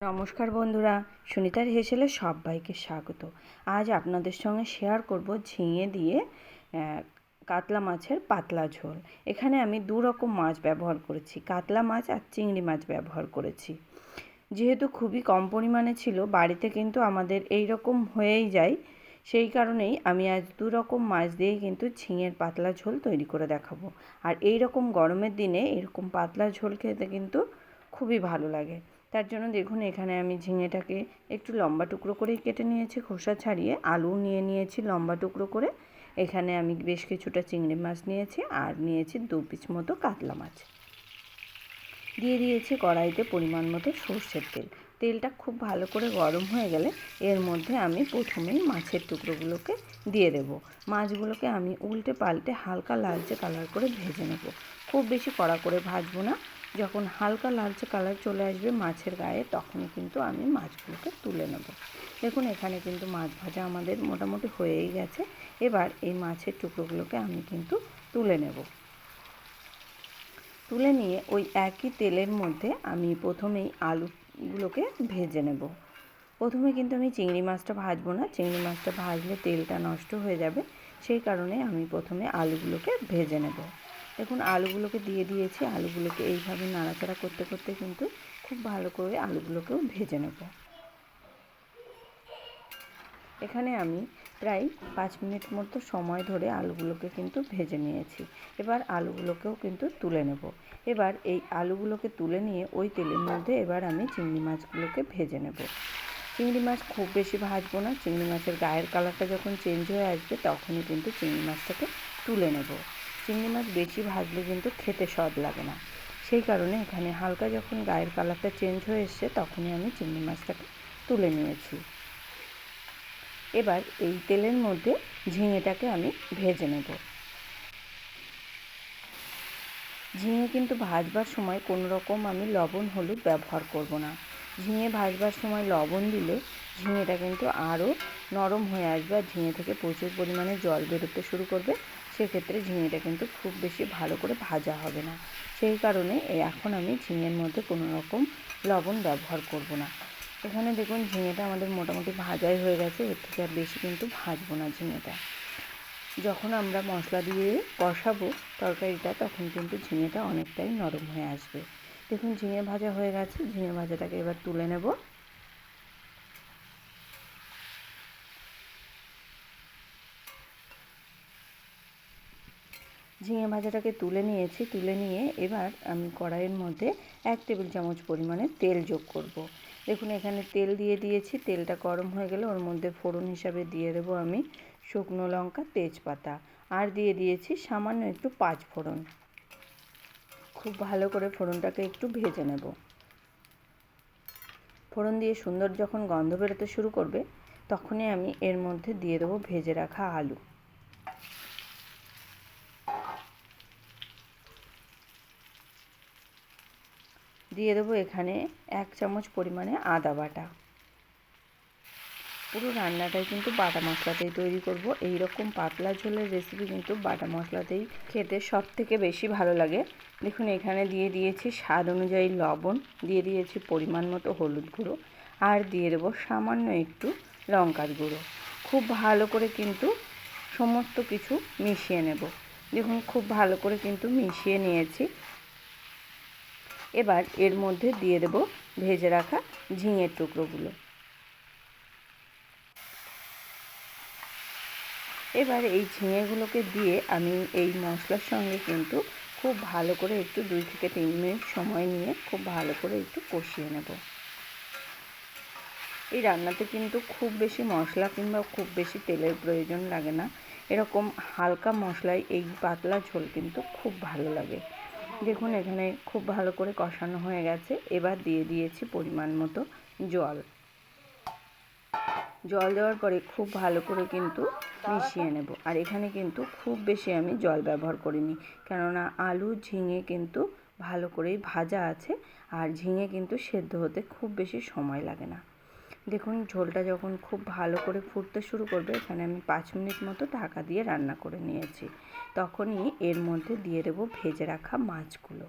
নমস্কার বন্ধুরা সুনিতার হেসেলে সবাইকে স্বাগত। আজ আপনাদের সঙ্গে শেয়ার করব ঝিঙে দিয়ে কাতলা মাছের পাতলা ঝোল। এখানে আমি দু রকম মাছ ব্যবহার করেছি, কাতলা মাছ আর চিংড়ি মাছ ব্যবহার করেছি। যেহেতু খুবই কম পরিমাণে ছিল, বাড়িতে কিন্তু আমাদের এই রকম হয়েই যায়। সেই কারণেই আমি আজ দু রকম মাছ দিয়ে কিন্তু ঝিঙের পাতলা ঝোল তৈরি করে দেখাবো। আর এই রকম গরমের দিনে এরকম পাতলা ঝোল খেতে কিন্তু খুবই ভালো লাগে। তার জন্য দেখুন এখানে আমি ঝিঙেটাকে একটু লম্বা টুকরো করেই কেটে নিয়েছি, খোসা ছাড়িয়ে আলু নিয়ে নিয়েছি লম্বা টুকরো করে। এখানে আমি বেশ কিছুটা চিংড়ি মাছ নিয়েছি আর নিয়েছি দু পিস মতো কাতলা মাছ। দিয়ে দিয়েছি কড়াইতে পরিমাণ মতো সর্ষের তেল। তেলটা খুব ভালো করে গরম হয়ে গেলে এর মধ্যে আমি প্রথমেই মাছের টুকরোগুলোকে দিয়ে দেব। মাছগুলোকে আমি উল্টে পাল্টে হালকা লালচে কালার করে ভেজে নেব। খুব বেশি কড়া করে ভাজবো না। যখন হালকা লালচে কালার চলে আসবে মাছের গায়ে তখন কিন্তু আমি মাছগুলোকে তুলে নেব। দেখুন, এখানে কিন্তু মাছ ভাজা আমাদের মোটামুটি হয়েই গেছে। এবার এই মাছের টুকরোগুলোকে আমি কিন্তু তুলে নেব। তুলে নিয়ে ওই একই তেলের মধ্যে আমি প্রথমেই আলুগুলোকে ভেজে নেব। প্রথমে কিন্তু আমি চিংড়ি মাছটা ভাজবো না। চিংড়ি মাছটা ভাজলে তেলটা নষ্ট হয়ে যাবে। সেই কারণে আমি প্রথমে আলুগুলোকে ভেজে নেব। দেখুন, আলুগুলোকে দিয়ে দিয়েছি। আলুগুলোকে এইভাবে নাড়াচাড়া করতে করতে কিন্তু খুব ভালো করে আলুগুলোকেও ভেজে নেব। এখানে আমি প্রায় পাঁচ মিনিট মতো সময় ধরে আলুগুলোকে কিন্তু ভেজে নিয়েছি। এবার আলুগুলোকেও কিন্তু তুলে নেব। এবার এই আলুগুলোকে তুলে নিয়ে ওই তেলের মধ্যে এবার আমি চিংড়ি মাছগুলোকে ভেজে নেব। চিংড়ি মাছ খুব বেশি ভাজবো না। চিংড়ি মাছের গায়ের কালারটা যখন চেঞ্জ হয়ে আসবে, তখনই কিন্তু চিংড়ি মাছটাকে তুলে নেব। চিংড়ি মাছ বেশি ভাজলে কিন্তু খেতে স্বাদ লাগে না। সেই কারণে এখানে হালকা যখন গায়ের কালারটা চেঞ্জ হয়ে এসছে, তখনই আমি চিংড়ি মাছটাকে তুলে নিয়েছি। এবার এই তেলের মধ্যে ঝিঙেটাকে আমি ভেজে নেব। ঝিঙে কিন্তু ভাজবার সময় কোনো রকম আমি লবণ, হলুদ ব্যবহার করব না। ঝিঙে ভাজবার সময় লবণ দিলে ঝিঙেটা কিন্তু আরও নরম হয়ে আসবে আর ঝিঙে থেকে প্রচুর পরিমাণে জল বেরোতে শুরু করবে। সেক্ষেত্রে ঝিঙেটা কিন্তু খুব বেশি ভালো করে ভাজা হবে না। সেই কারণে এখন আমি ঝিঙের মধ্যে কোনো রকম লবণ ব্যবহার করব না। এখানে দেখুন ঝিঙেটা আমাদের মোটামুটি ভাজাই হয়ে গেছে, এর থেকে আর বেশি কিন্তু ভাজবো না ঝিঙেটা। যখন আমরা মশলা দিয়ে কষাবো তরকারিটা, তখন কিন্তু ঝিঙেটা অনেকটাই নরম হয়ে আসবে। দেখুন ঝিঙে ভাজা হয়ে গেছে, ঝিঙে ভাজাটাকে এবার তুলে নেব। ঝিঙে ভাজাটাকে তুলে নিয়েছি। তুলে নিয়ে এবার আমি কড়াইয়ের মধ্যে এক টেবিল চামচ পরিমাণে তেল যোগ করব। দেখুন, এখানে তেল দিয়ে দিয়েছি। তেলটা গরম হয়ে গেলে ওর মধ্যে ফোড়ন হিসাবে দিয়ে দেবো আমি শুকনো লঙ্কা, তেজপাতা। আর দিয়ে দিয়েছি সামান্য একটু পাঁচ ফোড়ন। খুব ভালো করে ফোড়নটাকে একটু ভেজে নেব। ফোড়ন দিয়ে সুন্দর যখন গন্ধ বেরোতে শুরু করবে, তখনই আমি এর মধ্যে দিয়ে দেবো ভেজে রাখা আলু। দিয়ে দেবো এখানে এক চামচ পরিমাণে আদা বাটা। পুরো রান্নাটাই কিন্তু বাটা মশলাতেই তৈরি করব। এই রকম পাতলা ঝোলের রেসিপি কিন্তু বাটা মশলাতেই খেতে সব থেকে বেশি ভালো লাগে। দেখুন, এখানে দিয়ে দিয়েছি স্বাদ অনুযায়ী লবণ, দিয়ে দিয়েছি পরিমাণ মতো হলুদ গুঁড়ো, আর দিয়ে দেবো সামান্য একটু লঙ্কার গুঁড়ো। খুব ভালো করে কিন্তু সমস্ত কিছু মিশিয়ে নেব। দেখুন, খুব ভালো করে কিন্তু মিশিয়ে নিয়েছি। এবার এর মধ্যে দিয়ে দেব ভেজে রাখা ঝিঙের টুকরোগুলো। এবার এই ঝিঙেগুলোকে দিয়ে আমি এই মশলার সঙ্গে কিন্তু খুব ভালো করে একটু দুই থেকে তিন মিনিট সময় নিয়ে খুব ভালো করে একটু কষিয়ে নেব। এই রান্নাতে কিন্তু খুব বেশি মশলা কিংবা খুব বেশি তেলের প্রয়োজন লাগে না। এরকম হালকা মশলায় এই পাতলা ঝোল কিন্তু খুব ভালো লাগে। দেখুন, এখানে খুব ভালো করে কষানো হয়ে গেছে। এবার দিয়ে দিয়েছি পরিমাণ মতো জল। জল দেওয়ার পরে খুব ভালো করে কিন্তু মিশিয়ে নেব। আর এখানে কিন্তু খুব বেশি আমি জল ব্যবহার করিনি। কেননা আলু, ঝিঙে কিন্তু ভালো করেই ভাজা আছে। আর ঝিঙে কিন্তু সেদ্ধ হতে খুব বেশি সময় লাগে না। দেখুন, ঝোলটা যখন খুব ভালো করে ফুটতে শুরু করবে, এখানে আমি পাঁচ মিনিট মতো ঢাকা দিয়ে রান্না করে নিয়েছি। তখনই এর মধ্যে দিয়ে দেবো ভেজে রাখা মাছগুলো।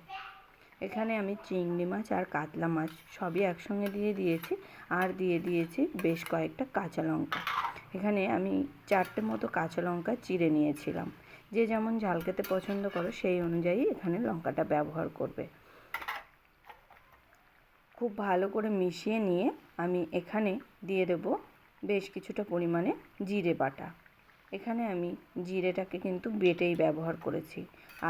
এখানে আমি চিংড়ি মাছ আর কাতলা মাছ সবই একসঙ্গে দিয়ে দিয়েছি, আর দিয়ে দিয়েছি বেশ কয়েকটা কাঁচা লঙ্কা। এখানে আমি চারটে মতো কাঁচা লঙ্কা চিড়ে নিয়েছিলাম। যে যেমন ঝাল খেতে পছন্দ করো, সেই অনুযায়ী এখানে লঙ্কাটা ব্যবহার করবে। খুব ভালো করে মিশিয়ে নিয়ে আমি এখানে দিয়ে দেব বেশ কিছুটা পরিমাণে জিরে বাটা। এখানে আমি জিরেটাকে কিন্তু বেটেই ব্যবহার করেছি।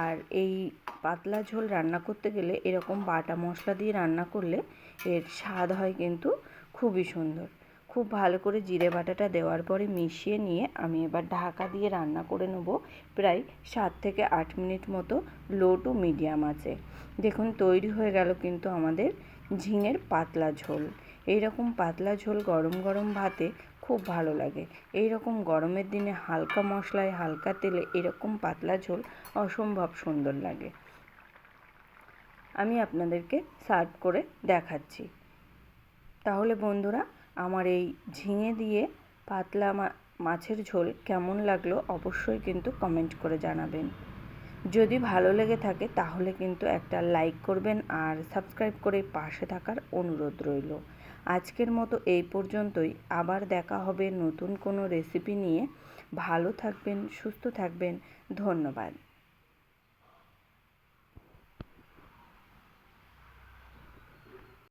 আর এই পাতলা ঝোল রান্না করতে গেলে এরকম বাটা মশলা দিয়ে রান্না করলে এর স্বাদ হয় কিন্তু খুবই সুন্দর। খুব ভালো করে জিরে বাটাটা দেওয়ার পরে মিশিয়ে নিয়ে আমি এবার ঢাকা দিয়ে রান্না করে নেব প্রায় সাত থেকে আট মিনিট মতো লো টু মিডিয়াম আছে। দেখুন, তৈরি হয়ে গেল কিন্তু আমাদের ঝিঙের পাতলা ঝোল। এই রকম পাতলা ঝোল গরম গরম ভাতে খুব ভালো লাগে। এই রকম গরমের দিনে হালকা মশলায় হালকা তেলে এরকম পাতলা ঝোল অসম্ভব সুন্দর লাগে। আমি আপনাদেরকে সার্ভ করে দেখাচ্ছি। তাহলে বন্ধুরা আমার এই ঝিঙে দিয়ে পাতলা মাছের ঝোল কেমন লাগল অবশ্যই কিন্তু কমেন্ট করে জানাবেন। যদি ভালো লেগে থাকে তাহলে কিন্তু একটা লাইক করবেন আর সাবস্ক্রাইব করে পাশে থাকার অনুরোধ রইল। আজকের মতো এই পর্যন্তই। আবার দেখা হবে নতুন কোনো রেসিপি নিয়ে। ভালো থাকবেন, সুস্থ থাকবেন। ধন্যবাদ।